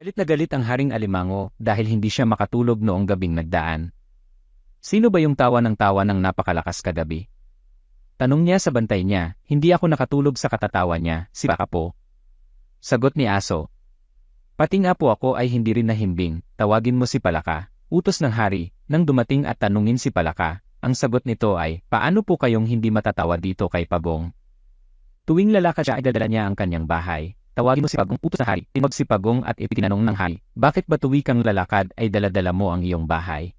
Galit na galit ang Haring Alimango dahil hindi siya makatulog noong gabing nagdaan. Sino ba yung tawa ng tawa ng napakalakas kagabi? Tanong niya sa bantay niya, hindi ako nakatulog sa katatawa niya, si Baka po. Sagot ni Aso. Pati nga po ako ay hindi rin nahimbing, tawagin mo si Palaka. Utos ng hari, nang dumating at tanungin si Palaka, ang sagot nito ay, paano po kayong hindi matatawa dito kay Pagong? Tuwing lalakad siya ay dadala niya ang kanyang bahay. Tawagin mo si Pagong utos na hari, tinawag si Pagong at ipitinanong ng hari, bakit ba tuwi kang lalakad ay daladala mo ang iyong bahay?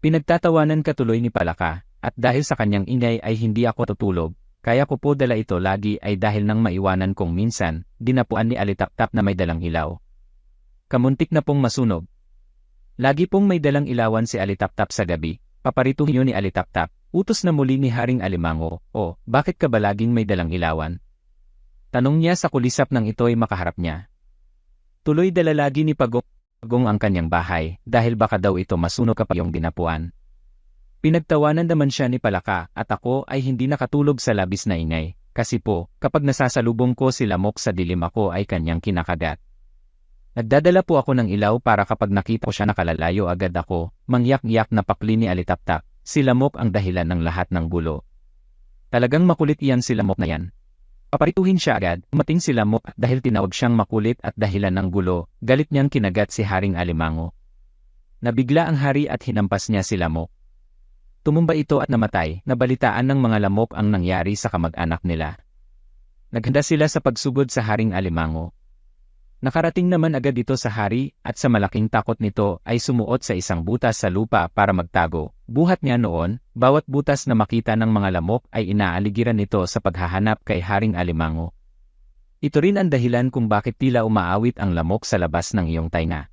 Pinagtatawanan katuloy ni Palaka, at dahil sa kanyang ingay ay hindi ako tutulog, kaya ko po dala ito lagi ay dahil nang maiwanan kong minsan, dinapuan ni Alitaptap na may dalang ilaw. Kamuntik na pong masunog. Lagi pong may dalang ilawan si Alitaptap sa gabi, paparituhin yun ni Alitaptap, utos na muli ni Haring Alimango, o, bakit ka ba laging may dalang ilawan? Tanong niya sa kulisap ng ito'y makaharap niya. Tuloy dala lagi ni Pagong Pagong ang kanyang bahay dahil baka daw ito masunog kapag yung dinapuan. Pinagtawanan naman siya ni Palaka at ako ay hindi nakatulog sa labis na ingay, kasi po, kapag nasasalubong ko si Lamok sa dilim ako ay kanyang kinakagat. Nagdadala po ako ng ilaw para kapag nakita ko siya nakalalayo agad ako, mangyak-yak na pakli ni Alitaptak, si Lamok ang dahilan ng lahat ng gulo. Talagang makulit iyan si Lamok na yan. Paparituhin siya agad, umating si Lamok dahil tinawag siyang makulit at dahilan ng gulo, galit niyang kinagat si Haring Alimango. Nabigla ang hari at hinampas niya si Lamok. Tumumba ito at namatay, nabalitaan ng mga lamok ang nangyari sa kamag-anak nila. Naghanda sila sa pagsugod sa Haring Alimango. Nakarating naman agad ito sa hari at sa malaking takot nito ay sumuot sa isang butas sa lupa para magtago. Buhat niya noon, bawat butas na makita ng mga lamok ay inaaligiran nito sa paghahanap kay Haring Alimango. Ito rin ang dahilan kung bakit tila umaawit ang lamok sa labas ng iyong tainga.